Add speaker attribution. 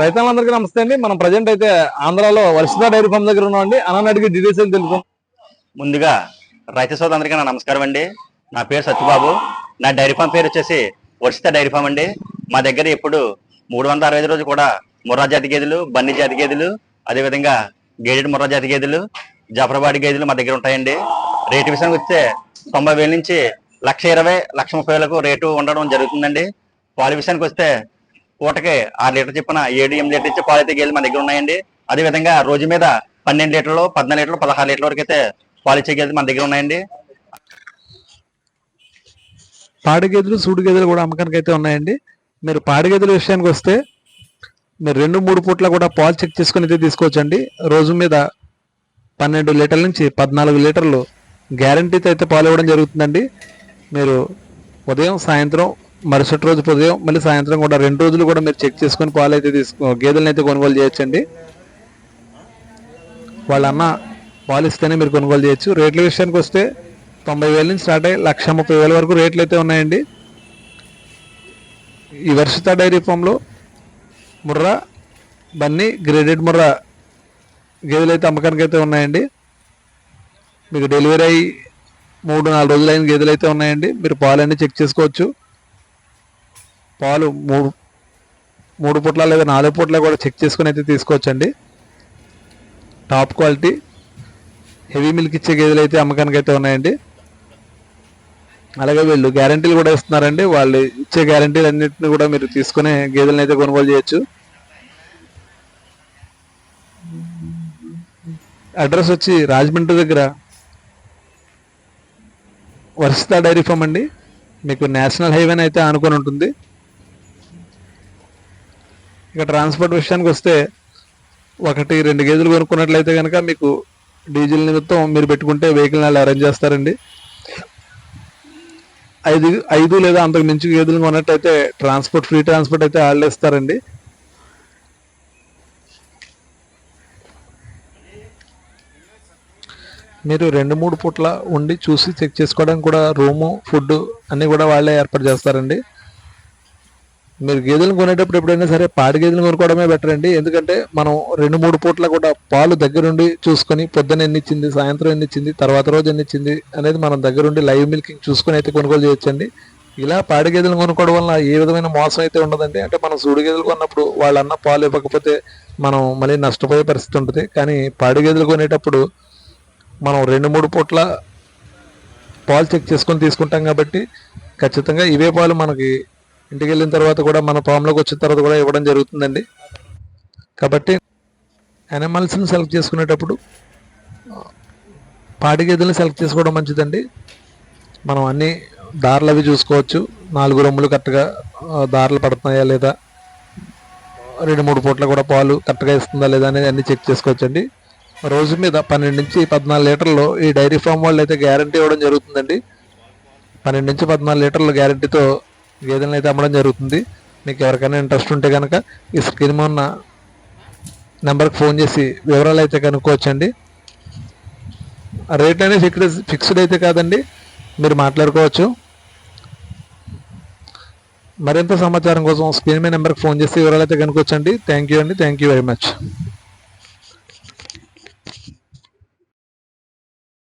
Speaker 1: రైతులందరికీ నమస్తే అండి. మనం ప్రజెంట్ అయితే ఆంధ్రాలో వర్షిత డైరీ ఫామ్ దగ్గర ఉన్నామండి. అన్న అడిగి డీటెయిల్స్ ఏం తెలుసు?
Speaker 2: ముందుగా రైతు సోదరులందరికీ నా నమస్కారం అండి. నా పేరు సత్యబాబు. నా డైరీ ఫామ్ పేరు వచ్చేసి వర్షిత డైరీ ఫామ్ అండి. మా దగ్గర ఇప్పుడు మూడు వందల అరవై రోజు కూడా ముర్రా జాతి గేదెలు బన్నీ జాతి గేదెలు అదేవిధంగా గేడెడ్ ముర్రా జాతి గేదెలు జాఫరాబాద్ గేదెలు మా దగ్గర ఉంటాయండి. రేటు విషయానికి వస్తే తొంభై వేల నుంచి లక్ష ఇరవై లక్ష ముప్పై వేలకు రేటు ఉండడం జరుగుతుందండి. పాల విషయానికి వస్తే పూటకి ఆరు లీటర్ చెప్పిన ఏడు ఎనిమిది లీటర్ ఇచ్చే పాలు అయితే గేదెలు మన దగ్గర ఉన్నాయండి. అదేవిధంగా రోజు మీద పన్నెండు లీటర్లు పద్నాలుగు లీటర్లు పదహారు లీటర్ల వరకు అయితే పాలు ఇచ్చే గేదెలు మన దగ్గర ఉన్నాయండి.
Speaker 1: పాడి గేదెలు సూడు గేదెలు కూడా అమ్మకానికి అయితే ఉన్నాయండి. మీరు పాడి గేదెల విషయానికి వస్తే మీరు రెండు మూడు పూట్ల కూడా పాలు చెక్ చేసుకుని అయితే తీసుకోవచ్చండి. రోజు మీద పన్నెండు లీటర్ల నుంచి పద్నాలుగు లీటర్లు గ్యారంటీతో అయితే పాలు ఇవ్వడం జరుగుతుందండి. మీరు ఉదయం సాయంత్రం మరుసటి రోజు ఉదయం మళ్ళీ సాయంత్రం కూడా రెండు రోజులు కూడా మీరు చెక్ చేసుకొని పాలు అయితే తీసుకో గేదెలను అయితే కొనుగోలు చేయొచ్చండి. వాళ్ళ అన్న పాలు ఇస్తేనే మీరు కొనుగోలు చేయొచ్చు. రేట్ల విషయానికి వస్తే తొంభై వేల నుంచి స్టార్ట్ అయ్యి లక్ష ముప్పై వేల వరకు రేట్లు అయితే ఉన్నాయండి. ఈ వర్షిత డైరీ ఫామ్లో ముర్రా బన్నీ గ్రేడెడ్ ముర్రా గేదెలు అయితే అమ్మకానికి అయితే ఉన్నాయండి. మీకు డెలివరీ అయ్యి మూడు నాలుగు రోజులు అయిన గేదెలు అయితే ఉన్నాయండి. మీరు పాలన్నీ చెక్ చేసుకోవచ్చు. పాలు మూడు మూడు పూట్ల లేదా నాలుగు పూట్ల కూడా చెక్ చేసుకుని అయితే తీసుకోవచ్చండి. టాప్ క్వాలిటీ హెవీ మిల్క్ ఇచ్చే గేదెలు అయితే అమ్మకానికి అయితే ఉన్నాయండి. అలాగే వీళ్ళు గ్యారంటీలు కూడా ఇస్తున్నారండి. వాళ్ళు ఇచ్చే గ్యారంటీలు అన్నింటిని కూడా మీరు తీసుకునే గేదెలను అయితే కొనుగోలు చేయొచ్చు. అడ్రస్ వచ్చి రాజమండ్రి దగ్గర వర్షిత డైరీ ఫామ్ అండి. మీకు నేషనల్ హైవేని అయితే ఆనుకొని ఉంటుంది. ఇక ట్రాన్స్పోర్ట్ విషయానికి వస్తే ఒకటి రెండు గేదెలు కొనుక్కున్నట్లయితే కనుక మీకు డీజిల్ నిమిత్తం మీరు పెట్టుకుంటే వెహికల్ వాళ్ళు అరేంజ్ చేస్తారండి. ఐదు ఐదు లేదా అంతకు మించి గేదెలు కొన్నట్టయితే ట్రాన్స్పోర్ట్ ఫ్రీ ట్రాన్స్పోర్ట్ అయితే వాళ్ళు ఇస్తారండి మీరు రెండు మూడు పూట్ల ఉండి చూసి చెక్ చేసుకోవడానికి కూడా రూము ఫుడ్ అన్నీ కూడా వాళ్ళే ఏర్పాటు చేస్తారండి. మీరు గేదెలను కొనేటప్పుడు ఎప్పుడైనా సరే పాడి గేదెలు కొనుక్కోవడమే బెటర్ అండి. ఎందుకంటే మనం రెండు మూడు పూట్ల కూడా పాలు దగ్గరుండి చూసుకొని పొద్దున ఎన్ని ఇచ్చింది సాయంత్రం ఎన్ని ఇచ్చింది తర్వాత రోజు ఎన్ని ఇచ్చింది అనేది మనం దగ్గరుండి లైవ్ మిల్కింగ్ చూసుకొని అయితే కొనుగోలు చేయొచ్చండి. ఇలా పాడి గేదెలు కొనుక్కోవడం వల్ల ఏ విధమైన మోసం అయితే ఉండదండి. అంటే మనం సూడి గేదెలు కొన్నప్పుడు వాళ్ళు అన్న పాలు ఇవ్వకపోతే మనం మళ్ళీ నష్టపోయే పరిస్థితి ఉంటుంది. కానీ పాడి గేదెలు కొనేటప్పుడు మనం రెండు మూడు పూట్ల పాలు చెక్ చేసుకొని తీసుకుంటాం కాబట్టి ఖచ్చితంగా ఇవే పాలు మనకి ఇంటికి వెళ్ళిన తర్వాత కూడా మన ఫామ్లోకి వచ్చిన తర్వాత కూడా ఇవ్వడం జరుగుతుందండి. కాబట్టి యానిమల్స్ని సెలెక్ట్ చేసుకునేటప్పుడు పాడి గేదెలను సెలెక్ట్ చేసుకోవడం మంచిదండి. మనం అన్ని దారులు అవి చూసుకోవచ్చు. నాలుగు రొమ్ములు కరెక్ట్గా దారులు పడుతున్నాయా లేదా? రెండు మూడు పూట్ల కూడా పాలు కరెక్ట్గా ఇస్తుందా లేదా అనేది అన్ని చెక్ చేసుకోవచ్చండి. రోజు మీద పన్నెండు నుంచి పద్నాలుగు లీటర్లు ఈ డైరీ ఫామ్ వాళ్ళు అయితే గ్యారంటీ ఇవ్వడం జరుగుతుందండి. పన్నెండు నుంచి పద్నాలుగు లీటర్ల గ్యారంటీతో గేదెలను అయితే అమ్మడం జరుగుతుంది. మీకు ఎవరికైనా ఇంట్రెస్ట్ ఉంటే కనుక ఈ స్క్రీన్ ఉన్న నెంబర్కి ఫోన్ చేసి వివరాలు అయితే కనుక్కోవచ్చండి. ఆ రేట్ అనేది ఫిక్స్డ్ ఫిక్స్డ్ అయితే కాదండి. మీరు మాట్లాడుకోవచ్చు. మరింత సమాచారం కోసం స్క్రీన్ మీద నెంబర్కి ఫోన్ చేసి వివరాలు అయితే కనుక్కోవచ్చండి. థ్యాంక్ యూ అండి. Thank you very much